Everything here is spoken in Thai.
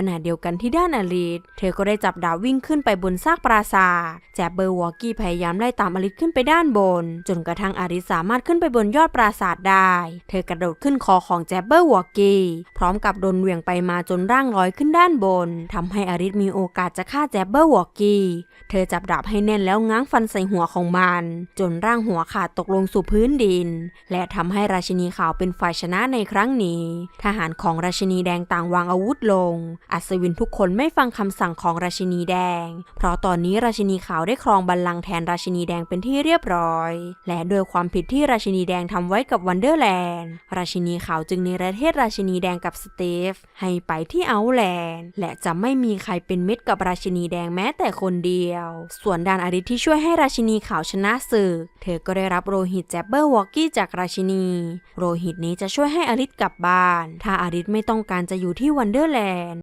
ขณะเดียวกันที่ด้านอลิสเธอก็ได้จับดาบวิ่งขึ้นไปบนซากปราสาทแจบเบอร์วอกกี้พยายามไล่ตามอลิสขึ้นไปด้านบน จนกระทั่งอลิสสามารถขึ้นไปบนยอดปราสาทได้ เธอกระโดดขึ้นคอของแจบเบอร์วอกกี้พร้อมกับโดนเหวี่ยงไปมาจนร่างลอยขึ้นด้านบนทำให้อลิสมีโอกาสจะฆ่าแจบเบอร์วอกกี้เธอจับดาบให้แน่นแล้วง้างฟันใส่หัวของมัน จนร่างหัวขาดตกลงสู่พื้นดิน และทำให้ราชินีขาวเป็นฝ่ายชนะในครั้งนี้ ทหารของราชินีแดงต่างวางอาวุธลงอัศวินทุกคนไม่ฟังคำสั่งของราชินีแดง เพราะตอนนี้ราชินีขาวได้ครองบัลลังก์แทนราชินีแดงเป็นที่เรียบร้อย และโดวยความผิดที่ราชินีแดงทำไว้กับวันเดอร์แลนด์ ราชินีขาวจึงเนประเทศราชินีแดงกับสเตฟให้ไปที่เอาแลนด์ และจะไม่มีใครเป็นมิตรกับราชินีแดงแม้แต่คนเดียว ส่วนดานอาริสที่ช่วยให้ราชินีขาวชนะศึก เธอก็ได้รับโรหิตแจ็บเบอร์วอกกี้จากราชินี โรหิตนี้จะช่วยให้อาริสกลับบ้าน ถ้าอาริสไม่ต้องการจะอยู่ที่วันเดอร์แลนด์